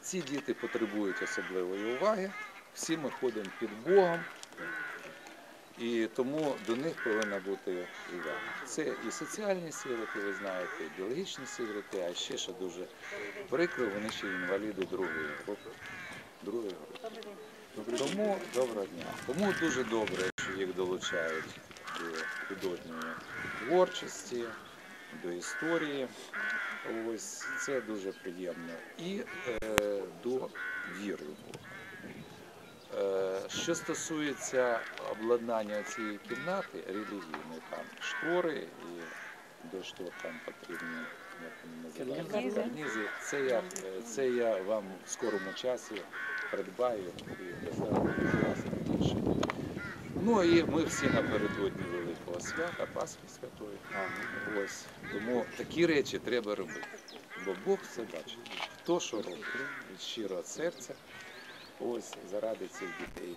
Ці діти потребують особливої уваги. Всі ми ходимо під Богом, і тому до них повинна бути увага. Це і соціальні сироти, ви знаєте, і біологічні сироти, а ще що дуже прикро, вони ще інваліди другої групи. Другої групи. Тому доброго дня. Тому дуже добре, що їх долучають до художньої творчості, до історії. Ось це дуже приємно. І е, до віри Бога. Е, Що стосується обладнання цієї кімнати релігійної, там штори і до штор там потрібні як вони Карнізи. Це я, е, це я вам в скорому часі придбаю і доставлю. Ну і ми всі напередодні Великого свята, Пасхи Святої. Ось тому такі речі треба робити. Бо Бог все бачить. Хто що робить від щирого серця, ось заради цих дітей.